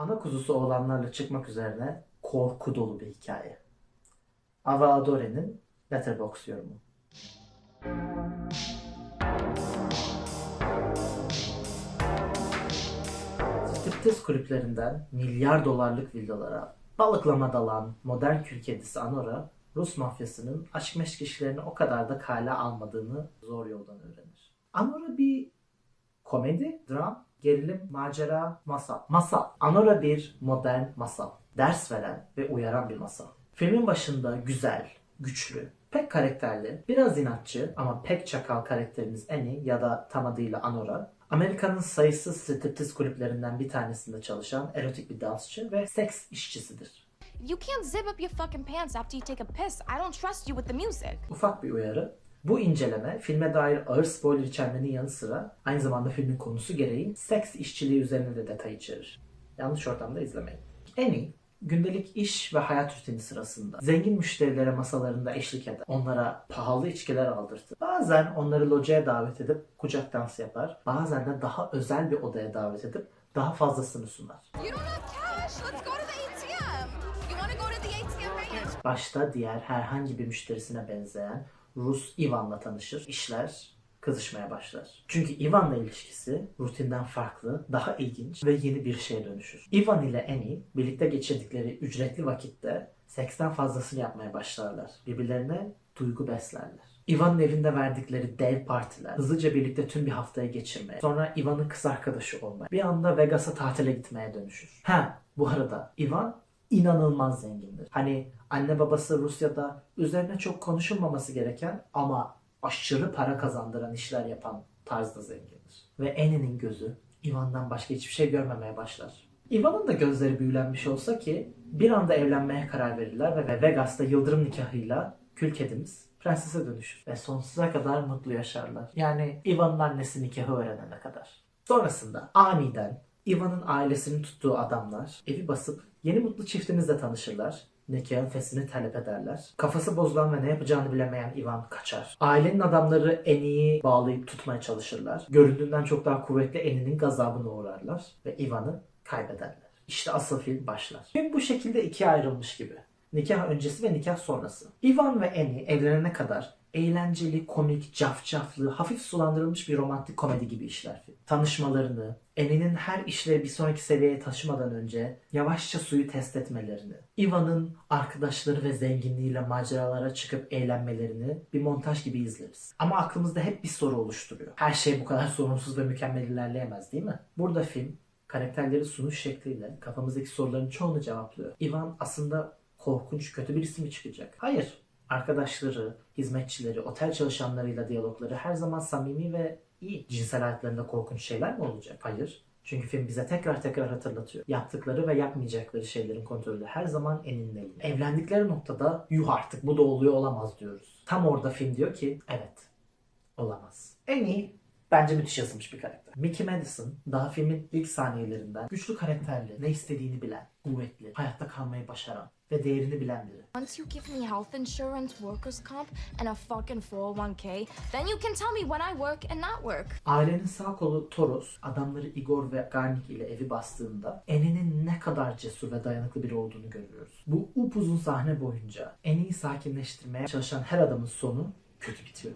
Ana kuzusu oğlanlarla çıkmak üzerine korku dolu bir hikaye. Ava Adore'nin Letterboxd yorumu. Striptiz kulüplerinden milyar dolarlık villalara balıklama dalan modern kül kedisi Anora, Rus mafyasının aşk meşk işlerini o kadar da kale almadığını zor yoldan öğrenir. Anora bir komedi, dram, gerilim, macera, masal. Masal. Anora bir modern masal. Ders veren ve uyaran bir masal. Filmin başında güzel, güçlü, pek karakterli, biraz inatçı ama pek çakal karakterimiz Annie ya da tam adıyla Anora, Amerika'nın sayısız striptiz kulüplerinden bir tanesinde çalışan erotik bir dansçı ve seks işçisidir. You can't zip up your fucking pants after you take a piss. I don't trust you with the music. Ufak bir uyarı. Bu inceleme filme dair ağır spoiler içermenin yanı sıra aynı zamanda filmin konusu gereği seks işçiliği üzerine de detay içerir. Yanlış ortamda izlemeyin. Annie, gündelik iş ve hayat rutini sırasında zengin müşterilere masalarında eşlik eder. Onlara pahalı içkiler aldırtır. Bazen onları locaya davet edip kucak dansı yapar. Bazen de daha özel bir odaya davet edip daha fazlasını sunar. Başta diğer herhangi bir müşterisine benzeyen Rus Ivan'la tanışır. İşler kızışmaya başlar. Çünkü Ivan'la ilişkisi rutinden farklı, daha ilginç ve yeni bir şeye dönüşür. Ivan ile Annie birlikte geçirdikleri ücretli vakitte seksten fazlasını yapmaya başlarlar. Birbirlerine duygu beslerler. Ivan'ın evinde verdikleri dev partiler, hızlıca birlikte tüm bir haftayı geçirmeye, sonra Ivan'ın kız arkadaşı olmaya, bir anda Vegas'a tatile gitmeye dönüşür. Ha, bu arada Ivan inanılmaz zengindir. Hani anne babası Rusya'da üzerine çok konuşulmaması gereken ama aşırı para kazandıran işler yapan tarzda zengindir. Ve Annie'nin gözü Ivan'dan başka hiçbir şey görmemeye başlar. Ivan'ın da gözleri büyülenmiş olsa ki bir anda evlenmeye karar verirler ve Vegas'ta yıldırım nikahıyla kül kedimiz prensese dönüşür. Ve sonsuza kadar mutlu yaşarlar. Yani Ivan'ın annesi nikahı öğrenene kadar. Sonrasında aniden Ivan'ın ailesinin tuttuğu adamlar evi basıp yeni mutlu çiftimizle tanışırlar. Nikahın fesini talep ederler. Kafası bozulan ve ne yapacağını bilemeyen Ivan kaçar. Ailenin adamları Eni'yi bağlayıp tutmaya çalışırlar. Göründüğünden çok daha kuvvetli Eni'nin gazabına uğrarlar ve Ivan'ı kaybederler. İşte asıl film başlar. Film bu şekilde ikiye ayrılmış gibi. Nikah öncesi ve nikah sonrası. Ivan ve Annie evlenene kadar eğlenceli, komik, cafcaflı, hafif sulandırılmış bir romantik komedi gibi işler. Tanışmalarını, Annie'nin her işleri bir sonraki seviyeye taşımadan önce yavaşça suyu test etmelerini, Ivan'ın arkadaşları ve zenginliğiyle maceralara çıkıp eğlenmelerini bir montaj gibi izleriz. Ama aklımızda hep bir soru oluşturuyor. Her şey bu kadar sorunsuz ve mükemmel ilerleyemez değil mi? Burada film karakterleri sunuş şekliyle kafamızdaki soruların çoğunu cevaplıyor. Ivan aslında korkunç, kötü birisi mi çıkacak? Hayır. Arkadaşları, hizmetçileri, otel çalışanlarıyla diyalogları her zaman samimi ve iyi. Cinsel hayatlarında korkunç şeyler mi olacak? Hayır. Çünkü film bize tekrar tekrar hatırlatıyor. Yaptıkları ve yapmayacakları şeylerin kontrolü her zaman eninin elinde. Evlendikleri noktada yuh artık bu da oluyor olamaz diyoruz. Tam orada film diyor ki evet olamaz. En iyi bence müthiş yazılmış bir karakter. Mickey Madison daha filmin ilk saniyelerinden güçlü karakterli, ne istediğini bilen, kuvvetli, hayatta kalmayı başaran ve değerini bilen biri. Once you give me health insurance, workers' comp, and a fucking 401k, then you can tell me when I work and not work. Ailenin sağ kolu Toros, adamları Igor ve Garnik ile evi bastığında Annie'nin ne kadar cesur ve dayanıklı biri olduğunu görüyoruz. Bu upuzun sahne boyunca Annie'yi sakinleştirmeye çalışan her adamın sonu kötü bitiyor.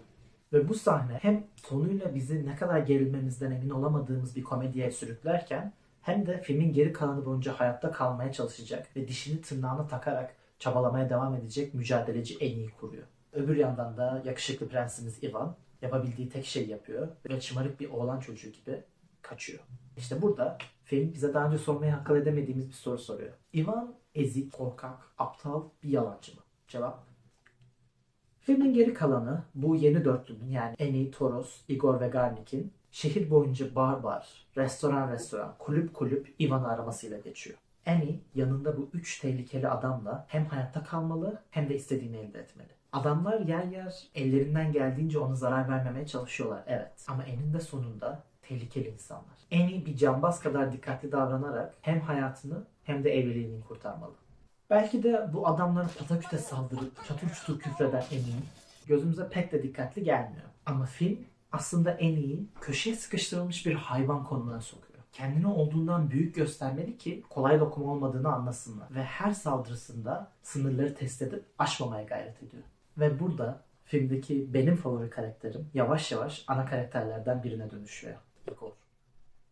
Ve bu sahne hem sonuyla bizi ne kadar gerilmemizden emin olamadığımız bir komediye sürüklerken hem de filmin geri kalanı boyunca hayatta kalmaya çalışacak ve dişini tırnağına takarak çabalamaya devam edecek mücadeleci en iyi kuruyor. Öbür yandan da yakışıklı prensimiz Ivan yapabildiği tek şeyi yapıyor ve şımarık bir oğlan çocuğu gibi kaçıyor. İşte burada film bize daha önce sormaya akıl edemediğimiz bir soru soruyor. Ivan ezik, korkak, aptal bir yalancı mı? Cevap Filmin geri kalanı bu yeni dörtlünün yani Annie, Toros, Igor ve Garnik'in şehir boyunca bar bar, restoran restoran, kulüp kulüp Ivan'ı aramasıyla geçiyor. Annie yanında bu üç tehlikeli adamla hem hayatta kalmalı hem de istediğini elde etmeli. Adamlar yer yer ellerinden geldiğince ona zarar vermemeye çalışıyorlar evet. Ama eninde sonunda tehlikeli insanlar. Annie bir cambaz kadar dikkatli davranarak hem hayatını hem de evliliğini kurtarmalı. Belki de bu adamların pataküte saldırıp çatır çutur küfreden Annie gözümüze pek de dikkatli gelmiyor. Ama film aslında Annie'yi köşeye sıkıştırılmış bir hayvan konumuna sokuyor. kendini olduğundan büyük göstermeli ki kolay lokma olmadığını anlasınlar. Ve her saldırısında sınırları test edip aşmamaya gayret ediyor. Ve burada filmdeki benim favori karakterim yavaş yavaş ana karakterlerden birine dönüşüyor. Igor.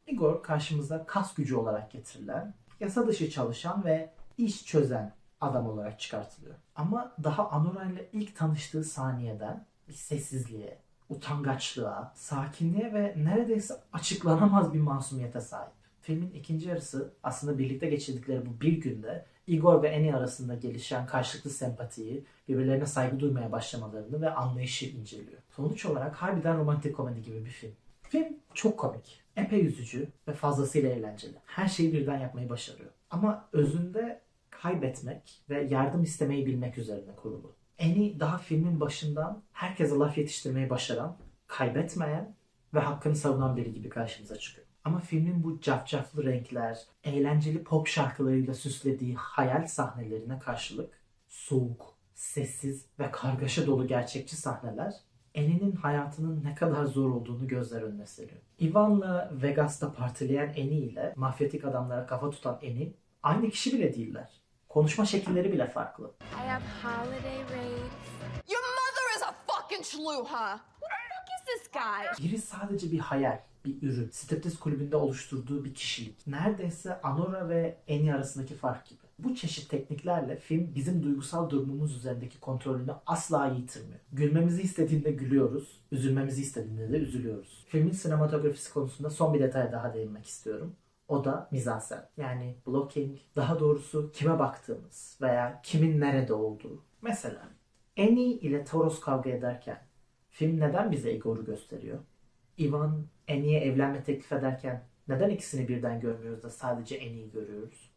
Igor karşımıza kas gücü olarak getirilen, yasa dışı çalışan ve iş çözen adam olarak çıkartılıyor. Ama daha Anora ile ilk tanıştığı saniyeden bir sessizliğe, utangaçlığa, sakinliğe ve neredeyse açıklanamaz bir masumiyete sahip. Filmin ikinci yarısı aslında birlikte geçirdikleri bu bir günde Igor ve Annie arasında gelişen karşılıklı sempatiyi, birbirlerine saygı duymaya başlamalarını ve anlayışı inceliyor. Sonuç olarak harbiden romantik komedi gibi bir film. Film çok komik, epey üzücü ve fazlasıyla eğlenceli. Her şeyi birden yapmayı başarıyor. Ama özünde kaybetmek ve yardım istemeyi bilmek üzerine kurulu. Annie daha filmin başından herkese laf yetiştirmeyi başaran, kaybetmeyen ve hakkını savunan biri gibi karşımıza çıkıyor. Ama filmin bu cafcaflı renkler, eğlenceli pop şarkılarıyla süslediği hayal sahnelerine karşılık soğuk, sessiz ve kargaşa dolu gerçekçi sahneler Annie'nin hayatının ne kadar zor olduğunu gözler önüne seriyor. Ivan'la Vegas'ta partileyen Annie ile mafyatik adamlara kafa tutan Annie aynı kişi bile değiller. Konuşma şekilleri bile farklı. I have holiday raids. Your mother is a fucking shluha. Who the fuck is this guy? Biri sadece bir hayal, bir ürün. Striptiz kulübünde oluşturduğu bir kişilik. Neredeyse Anora ve Annie arasındaki fark gibi. Bu çeşit tekniklerle film bizim duygusal durumumuz üzerindeki kontrolünü asla yitirmiyor. Gülmemizi istediğinde gülüyoruz, üzülmemizi istediğinde de üzülüyoruz. Filmin sinematografisi konusunda son bir detaya daha değinmek istiyorum. O da mizansen. Yani blocking, daha doğrusu kime baktığımız veya kimin nerede olduğu. Mesela Annie ile Toros kavga ederken film neden bize Igor'u gösteriyor? Ivan Annie'ye evlenme teklif ederken neden ikisini birden görmüyoruz da sadece Annie'yi görüyoruz?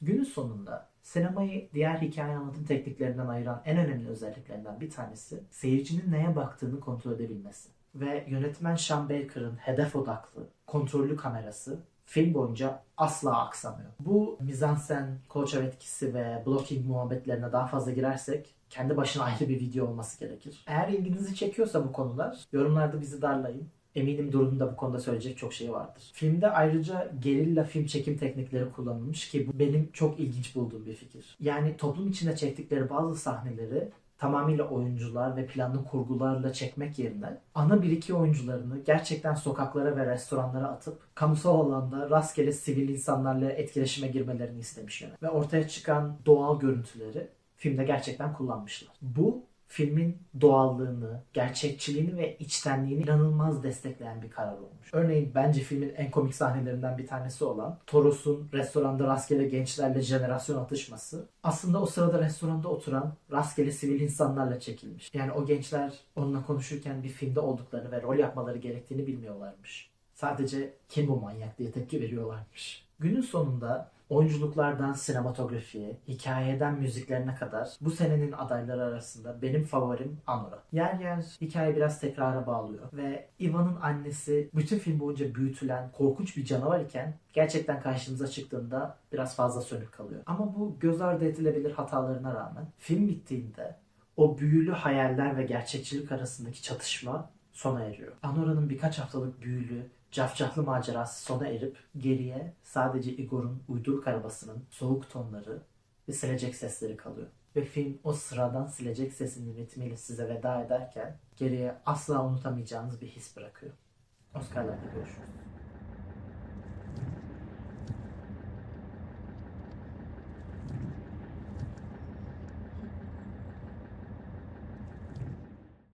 Günün sonunda sinemayı diğer hikaye anlatım tekniklerinden ayıran en önemli özelliklerinden bir tanesi seyircinin neye baktığını kontrol edebilmesi. Ve yönetmen Sean Baker'ın hedef odaklı, kontrollü kamerası film boyunca asla aksamıyor. Bu mizansen, kolçak etkisi ve blocking muhabbetlerine daha fazla girersek kendi başına ayrı bir video olması gerekir. Eğer ilginizi çekiyorsa bu konular yorumlarda bizi darlayın. Eminim Duru'nun da bu konuda söyleyecek çok şey vardır. Filmde ayrıca gerilla film çekim teknikleri kullanılmış ki bu benim çok ilginç bulduğum bir fikir. Yani toplum içinde çektikleri bazı sahneleri tamamıyla oyuncular ve planlı kurgularla çekmek yerine ana bir iki oyuncularını gerçekten sokaklara ve restoranlara atıp kamusal alanda rastgele sivil insanlarla etkileşime girmelerini istemiş yönetmen. Ve ortaya çıkan doğal görüntüleri filmde gerçekten kullanmışlar. Bu filmin doğallığını, gerçekçiliğini ve içtenliğini inanılmaz destekleyen bir karar olmuş. Örneğin bence filmin en komik sahnelerinden bir tanesi olan Toros'un restoranda rastgele gençlerle jenerasyon atışması aslında o sırada restoranda oturan rastgele sivil insanlarla çekilmiş. Yani o gençler onunla konuşurken bir filmde olduklarını ve rol yapmaları gerektiğini bilmiyorlarmış. Sadece kim bu manyak diye tepki veriyorlarmış. Günün sonunda oyunculuklardan sinematografiye, hikayeden müziklerine kadar bu senenin adayları arasında benim favorim Anora. Yer yer hikaye biraz tekrara bağlıyor ve Ivan'ın annesi bütün film boyunca büyütülen korkunç bir canavar iken gerçekten karşımıza çıktığında biraz fazla sönük kalıyor. Ama bu göz ardı edilebilir hatalarına rağmen film bittiğinde o büyülü hayaller ve gerçekçilik arasındaki çatışma sona eriyor. Anora'nın birkaç haftalık büyülü, cafcaflı macerası sona erip geriye sadece Igor'un uyduruk arabasının soğuk tonları ve silecek sesleri kalıyor. Ve film o sıradan silecek sesinin ritmiyle size veda ederken geriye asla unutamayacağınız bir his bırakıyor. Oscar'larda görüşürüz.